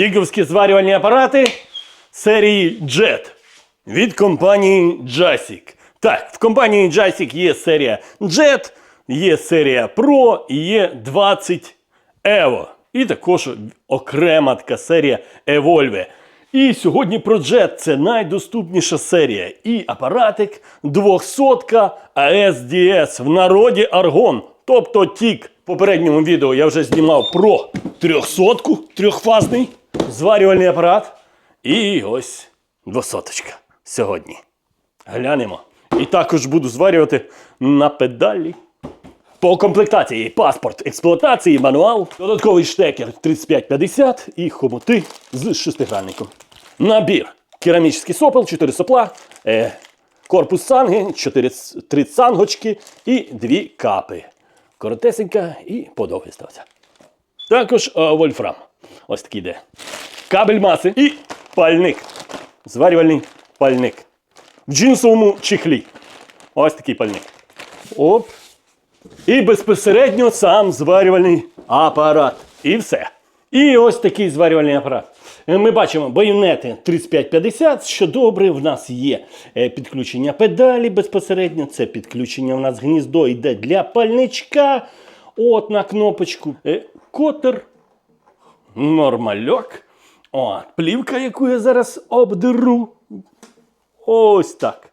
Тіговські зварювальні апарати серії Jet від компанії Jasik. Так, в компанії Jasik є серія Jet, є серія Pro і є 20 Evo. І також окрема така серія Evolve. І сьогодні про Jet це найдоступніша серія. І апаратик 200 ASDS в народі Аргон. Тобто тік. В попередньому відео я вже знімав про 300 трьохфазний зварювальний апарат. І ось 200 сьогодні. Глянемо. І також буду зварювати на педалі. По комплектації паспорт експлуатації, мануал, додатковий штекер 3550 і хомоти з шестигранником. Набір. Керамічний сопел, 4 сопла, е, корпус санги, 4 ц- 3 цангочки і 2 капи. Коротесенька і подовгий стався. Також е, вольфрам. Ось такий йде. Кабель маси і пальник. Зварювальний пальник. В джинсовому чехлі. Ось такий пальник. Оп. І безпосередньо сам зварювальний апарат. І все. І ось такий зварювальний апарат. Е, Ми бачимо байонети 3550, що добре, в нас є е, підключення педалі безпосередньо. Це підключення в нас гніздо йде для пальничка. От на кнопочку. Е, Котер. Нормальок. От, плівка, яку я зараз обдеру. Ось так.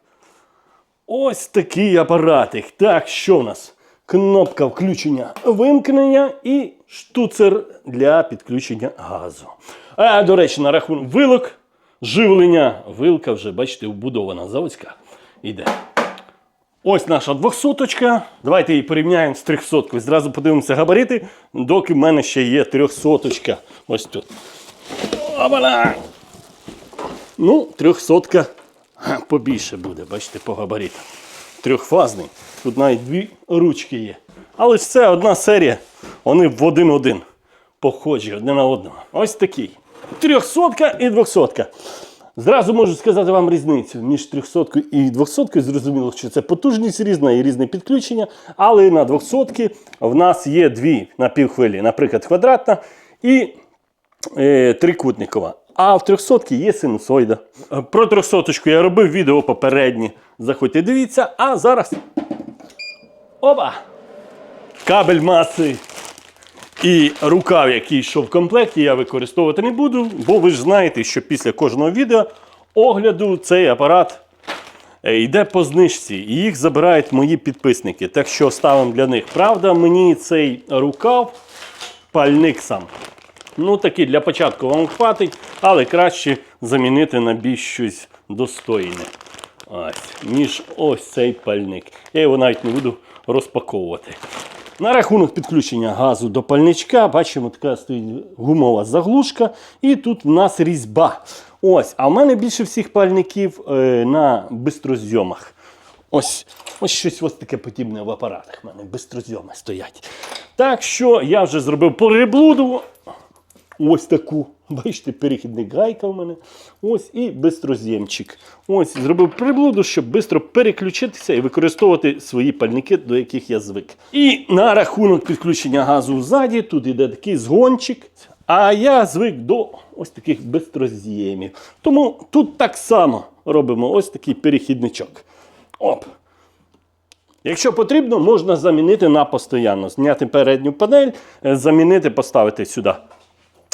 Ось такий апаратик. Так, що в нас? Кнопка включення вимкнення і штуцер для підключення газу. А, до речі, на рахунок вилок, живлення. Вилка вже, бачите, вбудована заводська. Іде. Ось наша 200 Давайте її порівняємо з 300 Зразу подивимося габарити, доки в мене ще є 300 Ось тут. Обана! Ну, 300 га, побільше буде, бачите, по габаритам. Трьохфазний. Тут навіть дві ручки є. Але ж це одна серія. Вони в один-один. Похожі одне на одного. Ось такий. 300 і 200. Зразу можу сказати вам різницю між 300 і 200. Зрозуміло, що це потужність різна і різне підключення. Але на 200 в нас є дві напівхвилі, наприклад, квадратна і е, трикутникова. А в 300 є синусоїда. Про 300 я робив відео попереднє. Заходьте, дивіться. А зараз. Опа! Кабель маси і рукав, який йшов в комплекті, я використовувати не буду, бо ви ж знаєте, що після кожного відео огляду цей апарат е, йде по знижці, і їх забирають мої підписники. Так що ставимо для них. Правда, мені цей рукав, пальник сам. Ну, такий для початку вам хватить, але краще замінити на більш щось достойне. Ось, ніж ось цей пальник. Я його навіть не буду розпаковувати. На рахунок підключення газу до пальничка, бачимо, така стоїть гумова заглушка, і тут в нас різьба. Ось, а в мене більше всіх пальників е, на бистрозйомах. Ось, ось щось ось таке подібне в апаратах. У мене бистрозйоми стоять. Так що я вже зробив переблуду. Ось таку. Бачите, перехідник гайка в мене. Ось і бистроз'ємчик. Ось зробив приблуду, щоб швидко переключитися і використовувати свої пальники, до яких я звик. І на рахунок підключення газу ззаді, тут іде такий згончик. А я звик до ось таких бистроз'ємів. Тому тут так само робимо ось такий перехідничок. Оп. Якщо потрібно, можна замінити на постоянно. Зняти передню панель, е, замінити, поставити сюди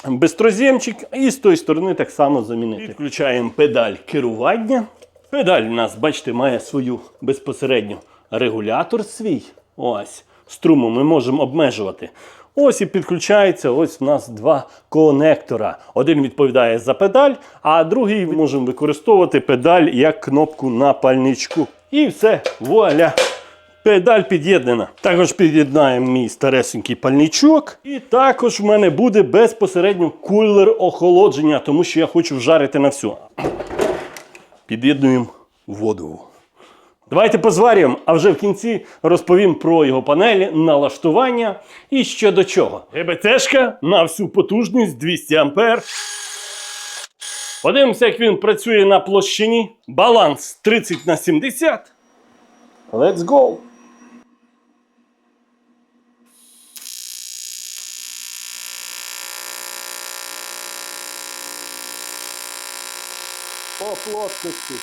бистрозємчик і з тої сторони так само замінити. Підключаємо педаль керування. Педаль у нас, бачите, має свою безпосередньо регулятор свій. Ось. Струму ми можемо обмежувати. Ось і підключається. Ось у нас два конектора. Один відповідає за педаль, а другий можемо використовувати педаль як кнопку на пальничку. І все, вуаля! Педаль під'єднана. Також під'єднаємо мій старесенький пальничок. І також в мене буде безпосередньо кулер охолодження, тому що я хочу вжарити на всю. Під'єднуємо воду. Давайте позварюємо, а вже в кінці розповім про його панелі, налаштування і що до чого. ГБТшка на всю потужність 200 А. Подивимося, як він працює на площині. Баланс 30 на 70. Let's go! Плоскості.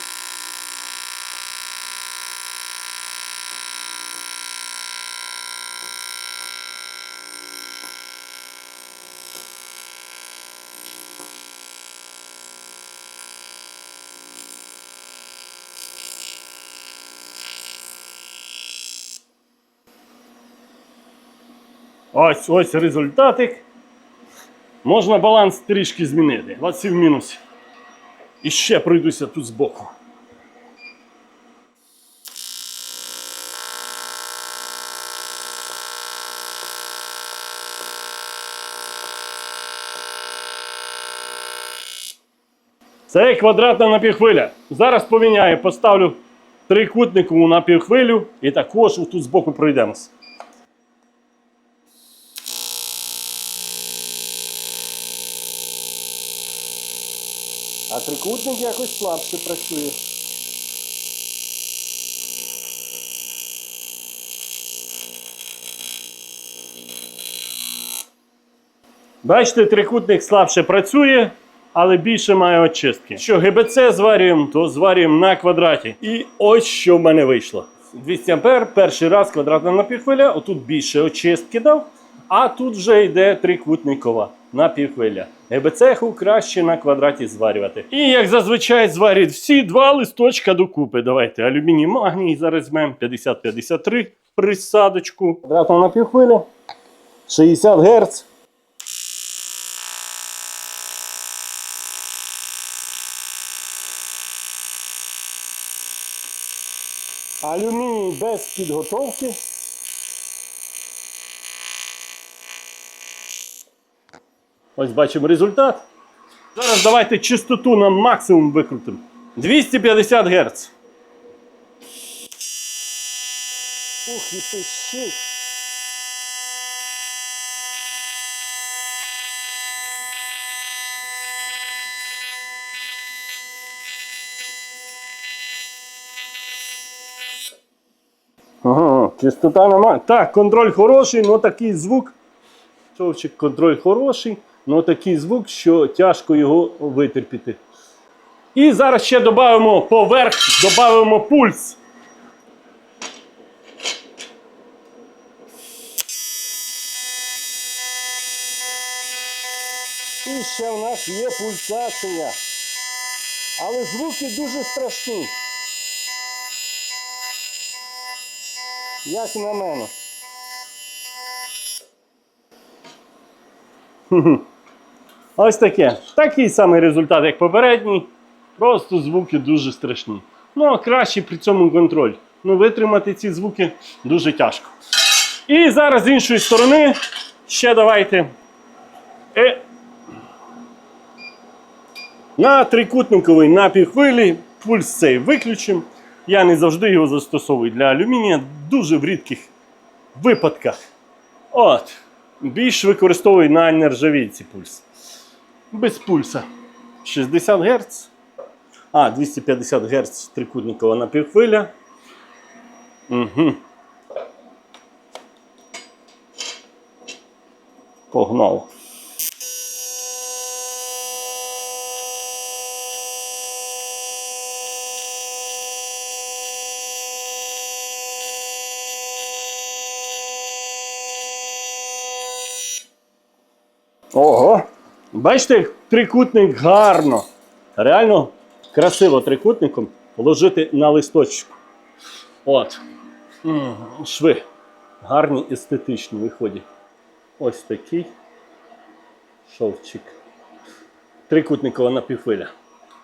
Ось ось результатик. Можна баланс трішки змінити. 27 в мінусі. І ще пройдуся тут збоку. Це квадратна напівхвиля. Зараз поміняю, поставлю трикутникову напівхвилю і також тут збоку пройдемось. А трикутник якось слабше працює. Бачите, трикутник слабше працює, але більше має очистки. Що ГБЦ зварюємо, то зварюємо на квадраті. І ось що в мене вийшло. 200 А перший раз квадратна напівхвиля, отут більше очистки дав, а тут вже йде трикутникова напівхвиля. ГБЦ краще на квадраті зварювати. І як зазвичай зварюють всі два листочка докупи. Давайте алюміній магній зараз візьмемо 50-53 присадочку. Квадратна напівхвиля 60 Гц. Алюміній без підготовки. Ось бачимо результат. Зараз давайте частоту на максимум викрутимо. 250 Гц. Ух, і пищить. Ага, частота нема. Так, контроль хороший, але такий звук. Човчик контроль хороший, але такий звук, що тяжко його витерпіти. І зараз ще додамо поверх, додамо пульс. І ще в нас є пульсація. Але звуки дуже страшні. Як на мене. Ось таке. Такий самий результат, як попередній. Просто звуки дуже страшні. Ну, а краще при цьому контроль. Ну, витримати ці звуки дуже тяжко. І зараз з іншої сторони ще давайте. Е, на трикутниковий напівхвилі пульс цей виключимо. Я не завжди його застосовую для алюмінія, дуже в рідких випадках. От. Більш використовую на нержавійці пульс. Без пульса. 60 Гц. А, 250 Гц трикутникова напівхвиля. Угу. Погнав. Ого! Бачите, трикутник гарно. Реально красиво трикутником положити на листочку. От. Шви. Гарні естетичні виходять. Ось такий шовчик. Трикутникова напівхвиля.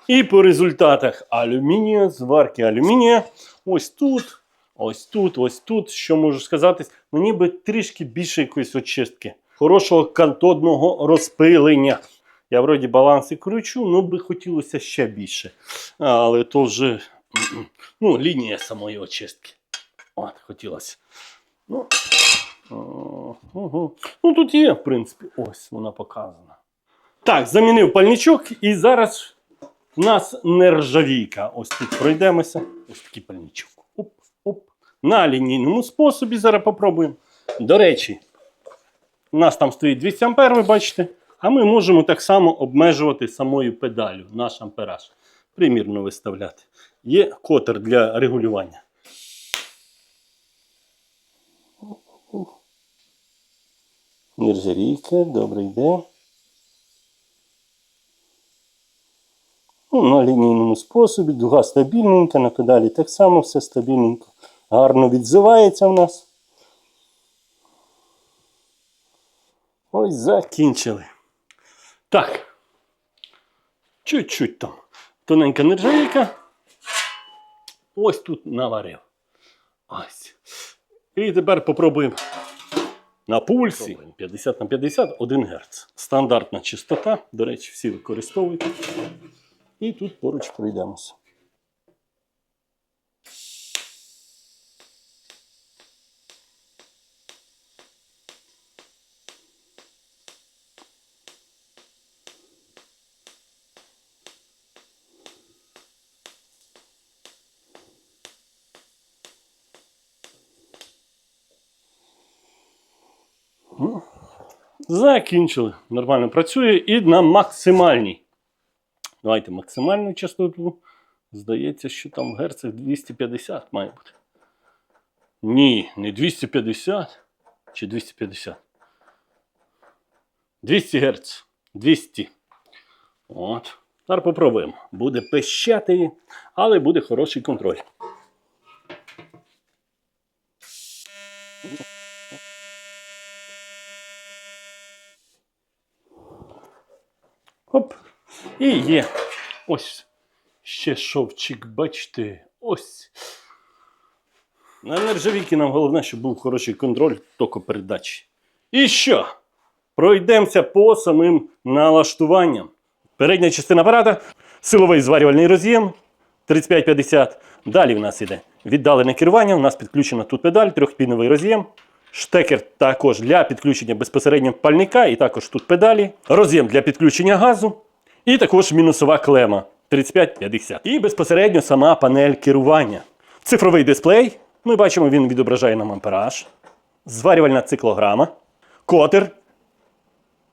І по результатах алюмінія, зварки алюмінія. Ось тут, ось тут, ось тут. Що можу сказати? Мені би трішки більше якоїсь очистки. Хорошого кантодного розпилення. Я вроді баланси кручу, ну би хотілося ще більше. Але то вже ну, лінія самої очистки. От, хотілося. Ну, угу. ну тут є, в принципі, ось вона показана. Так, замінив пальничок і зараз у нас нержавійка. Ось тут пройдемося. Ось такий пальничок. Оп, оп. На лінійному способі зараз попробуємо. До речі, у нас там стоїть 200 А, ви бачите. А ми можемо так само обмежувати самою педалю наш ампераж. примірно виставляти. Є котер для регулювання. Нержавійка, добре йде. Ну, на лінійному способі, дуга стабільненька, на педалі так само все стабільненько. Гарно відзивається в нас. Ось закінчили. Так. Чуть-чуть там. Тоненька нержавійка. Ось тут наварив. Ось. І тепер попробуємо на пульсі 50 на 50 1 Гц. Стандартна частота. До речі, всі використовують. І тут поруч пройдемося. Закінчили. Нормально працює і на максимальній. Давайте максимальну частоту. Здається, що там в герцах 250 має бути. Ні, не 250 чи 250. 200 Гц. 200. От. Зараз попробуємо. Буде пищати, але буде хороший контроль. Оп. І є. Ось. Ще шовчик, бачите, ось. На нержавійки нам головне, щоб був хороший контроль токопередачі. І що? Пройдемося по самим налаштуванням. Передня частина апарата, силовий зварювальний роз'єм 3550. Далі в нас іде віддалене керування. У нас підключена тут педаль, трьохпіновий роз'єм. Штекер також для підключення безпосередньо пальника, і також тут педалі. Роз'єм для підключення газу. І також мінусова клема 3550. І безпосередньо сама панель керування. Цифровий дисплей. Ми бачимо, він відображає нам ампераж. Зварювальна циклограма. Котер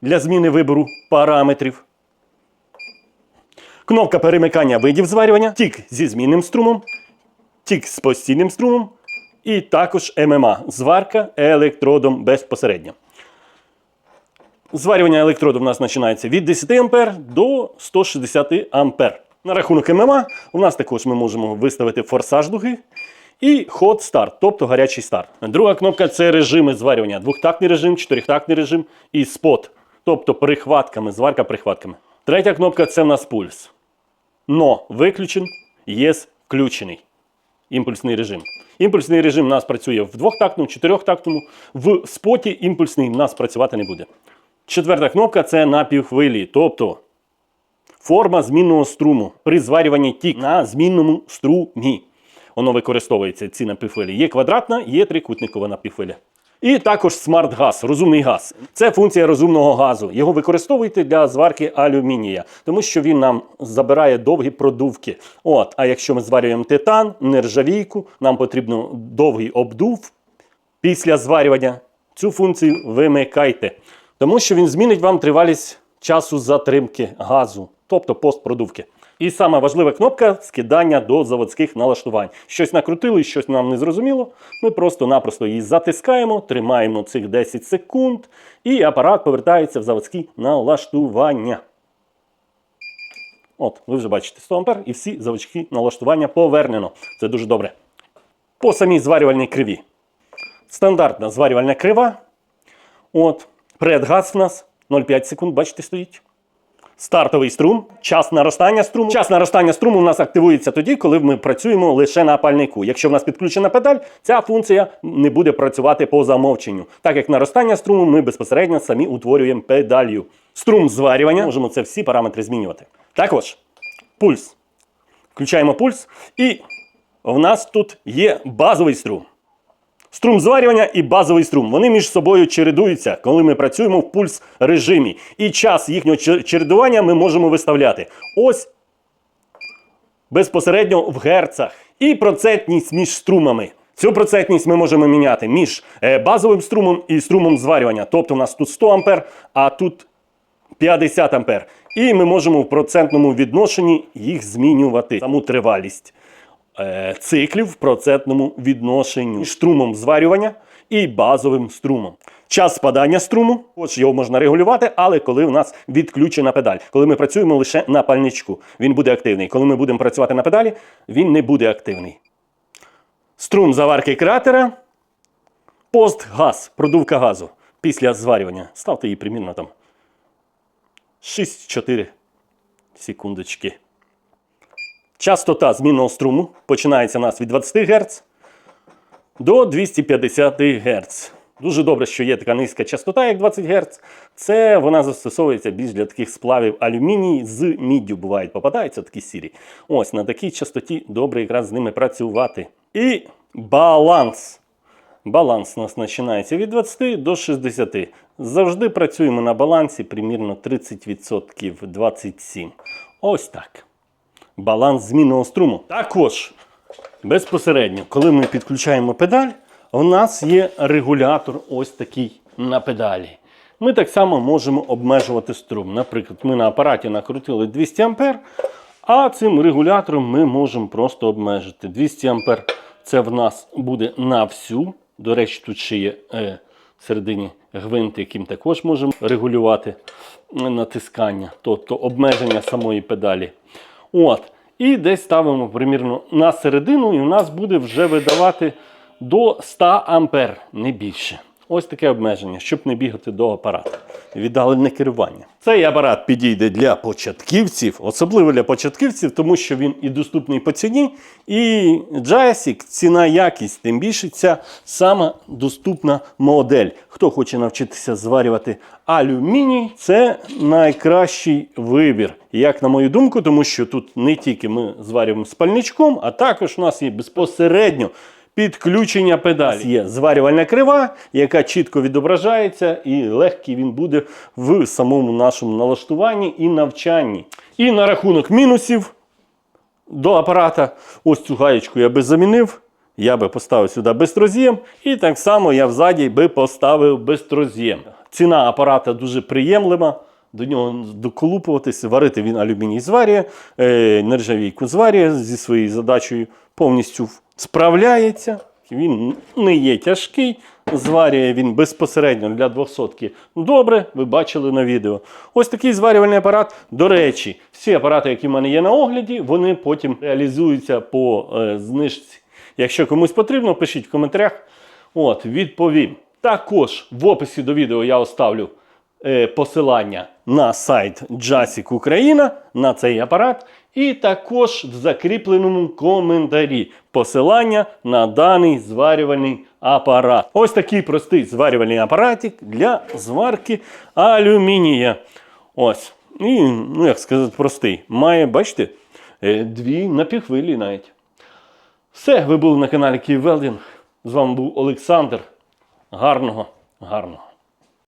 для зміни вибору параметрів. Кнопка перемикання видів зварювання, тік зі змінним струмом, тік з постійним струмом, і також ММА зварка електродом безпосередньо. Зварювання електроду в нас починається від 10 А до 160 А. На рахунок ММА у нас також ми можемо виставити форсаж дуги і ход старт, тобто гарячий старт. Друга кнопка це режими зварювання. Двохтактний режим, чотирихтактний режим і спот, тобто прихватками, зварка прихватками. Третя кнопка це в нас пульс. Но виключен, єс включений. Імпульсний режим. Імпульсний режим у нас працює в двохтактному, чотирьохтактному. В споті імпульсний у нас працювати не буде. Четверта кнопка це на півхвилі, тобто форма змінного струму при зварюванні тік на змінному струмі. Воно використовується ці напівхвилі. Є квадратна, є трикутникова напівхвиля. І також смарт-газ, розумний газ. Це функція розумного газу. Його використовуйте для зварки алюмінія, тому що він нам забирає довгі продувки. От, а якщо ми зварюємо титан, нержавійку, нам потрібно довгий обдув після зварювання. Цю функцію вимикайте, тому що він змінить вам тривалість часу затримки газу, тобто постпродувки. І сама важлива кнопка скидання до заводських налаштувань. Щось накрутили, щось нам не зрозуміло. Ми просто-напросто її затискаємо, тримаємо цих 10 секунд, і апарат повертається в заводські налаштування. От, ви вже бачите 100 А і всі заводські налаштування повернено. Це дуже добре. По самій зварювальній криві. Стандартна зварювальна крива. От, предгаз в нас 0,5 секунд, бачите, стоїть. Стартовий струм, час наростання струму. Час наростання струму у нас активується тоді, коли ми працюємо лише на пальнику. Якщо в нас підключена педаль, ця функція не буде працювати по замовченню. Так як наростання струму ми безпосередньо самі утворюємо педалью. Струм зварювання, можемо це всі параметри змінювати. Також пульс. Включаємо пульс, і в нас тут є базовий струм. Струм зварювання і базовий струм. Вони між собою чередуються, коли ми працюємо в пульс режимі. І час їхнього чередування ми можемо виставляти. Ось безпосередньо в герцах. І процентність між струмами. Цю процентність ми можемо міняти між е, базовим струмом і струмом зварювання. Тобто у нас тут 100 А, а тут 50 ампер. І ми можемо в процентному відношенні їх змінювати. Саму тривалість циклів в процентному відношенні струмом зварювання і базовим струмом. Час спадання струму, ось його можна регулювати, але коли у нас відключена педаль, коли ми працюємо лише на пальничку, він буде активний. Коли ми будемо працювати на педалі, він не буде активний. Струм заварки кратера, пост газ, продувка газу після зварювання. Ставте її примірно там 6-4 секундочки. Частота змінного струму починається у нас від 20 Гц до 250 Гц. Дуже добре, що є така низька частота, як 20 Гц. Це вона застосовується більш для таких сплавів алюміній з міддю бувають, попадаються такі сірі. Ось на такій частоті добре якраз з ними працювати. І баланс. Баланс у нас починається від 20 до 60. Завжди працюємо на балансі примірно 30% 27. Ось так. Баланс змінного струму. Також безпосередньо, коли ми підключаємо педаль, у нас є регулятор ось такий на педалі. Ми так само можемо обмежувати струм. Наприклад, ми на апараті накрутили 200 А, а цим регулятором ми можемо просто обмежити. 200 А це в нас буде на всю. До речі, тут ще є е, всередині гвинт, яким також можемо регулювати е, натискання, тобто обмеження самої педалі. От. І десь ставимо примірно на середину, і у нас буде вже видавати до 100 ампер, не більше. Ось таке обмеження, щоб не бігати до апарату. Віддалене керування. Цей апарат підійде для початківців, особливо для початківців, тому що він і доступний по ціні. І джайсік, ціна якість, тим більше ця сама доступна модель. Хто хоче навчитися зварювати алюміній, це найкращий вибір. Як на мою думку, тому що тут не тільки ми зварюємо спальничком, а також у нас є безпосередньо підключення педалі. Є зварювальна крива, яка чітко відображається, і легкий він буде в самому нашому налаштуванні і навчанні. І на рахунок мінусів до апарата, ось цю гаєчку я би замінив. Я би поставив сюди безтрозєм, і так само я взаді би поставив безтрозєм. Ціна апарата дуже приємлива. До нього доколупуватися, варити він алюміній зварює, е, нержавійку зварює зі своєю задачею повністю справляється. Він не є тяжкий, зварює він безпосередньо для 200 Добре, ви бачили на відео. Ось такий зварювальний апарат. До речі, всі апарати, які в мене є на огляді, вони потім реалізуються по е, знижці. Якщо комусь потрібно, пишіть в коментарях. От, відповім. Також в описі до відео я оставлю е, посилання на сайт Jasic Україна на цей апарат. І також в закріпленому коментарі посилання на даний зварювальний апарат. Ось такий простий зварювальний апаратик для зварки алюмінія. Ось. І, ну як сказати, простий. Має, бачите, е, дві напівхвилі навіть. Все, ви були на каналі Київвелдинг. З вами був Олександр. Гарного, гарного.